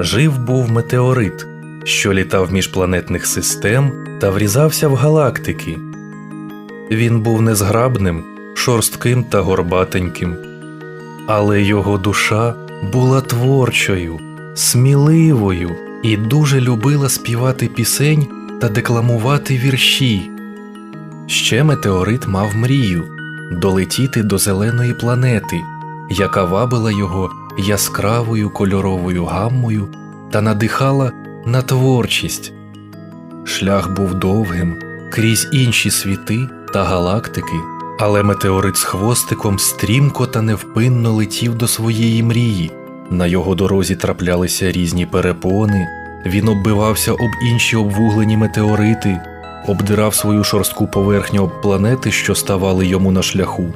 жив був метеорит, що літав між планетних систем та врізався в галактики. Він був незграбним, шорстким та горбатеньким, але його душа була творчою, сміливою і дуже любила співати пісень та декламувати вірші. Ще метеорит мав мрію долетіти до зеленої планети, яка вабила його яскравою кольоровою гаммою та надихала на творчість. Шлях був довгим крізь інші світи та галактики, але метеорит з хвостиком стрімко та невпинно летів до своєї мрії. На його дорозі траплялися різні перепони, він оббивався об інші обвуглені метеорити, обдирав свою шорстку поверхню об планети, що ставали йому на шляху.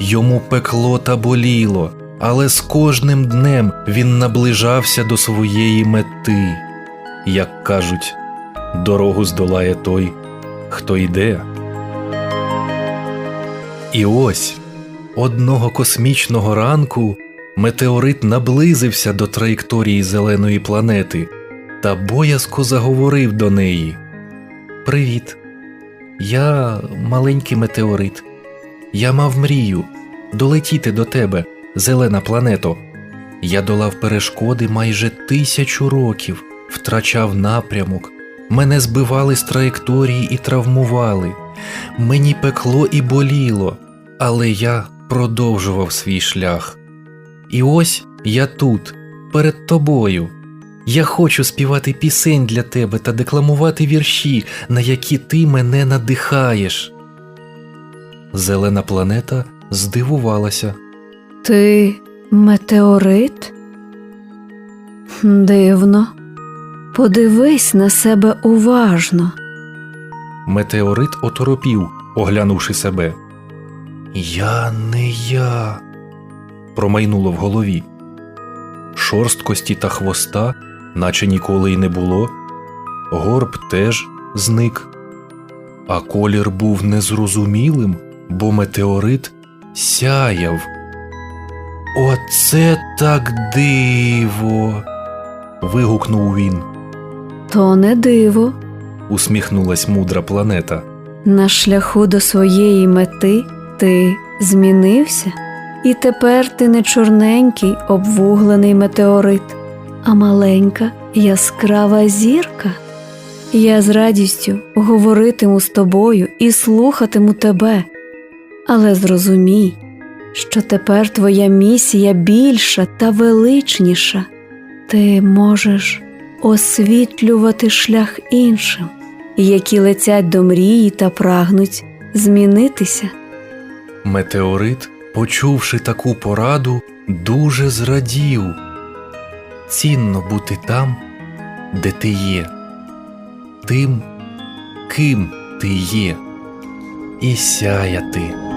Йому пекло та боліло, але з кожним днем він наближався до своєї мети. Як кажуть, дорогу здолає той, хто йде. І ось одного космічного ранку метеорит наблизився до траєкторії зеленої планети та боязко заговорив до неї. Привіт. Я маленький метеорит. Я мав мрію долетіти до тебе, зелена плането. Я долав перешкоди майже тисячу років, втрачав напрямок, мене збивали з траєкторії і травмували. Мені пекло і боліло, але я продовжував свій шлях. І ось я тут, перед тобою. Я хочу співати пісень для тебе та декламувати вірші, на які ти мене надихаєш. Зелена планета здивувалася. Ти метеорит? Дивно. Подивись на себе уважно. Метеорит оторопів, оглянувши себе. Я не я. промайнуло в голові. Шорсткості та хвоста, наче ніколи й не було. Горб теж зник. А колір був незрозумілим, бо метеорит сяяв. Оце так диво. вигукнув він. То не диво. Усміхнулась мудра планета. На шляху до своєї мети ти змінився, і тепер ти не чорненький обвуглений метеорит, а маленька яскрава зірка. Я з радістю говоритиму з тобою і слухатиму тебе, але зрозумій, що тепер твоя місія більша та величніша. Ти можеш освітлювати шлях іншим, які летять до мрії та прагнуть змінитися. Метеорит, почувши таку пораду, дуже зрадів. Цінно бути там, де ти є, тим, ким ти є, і сяяти.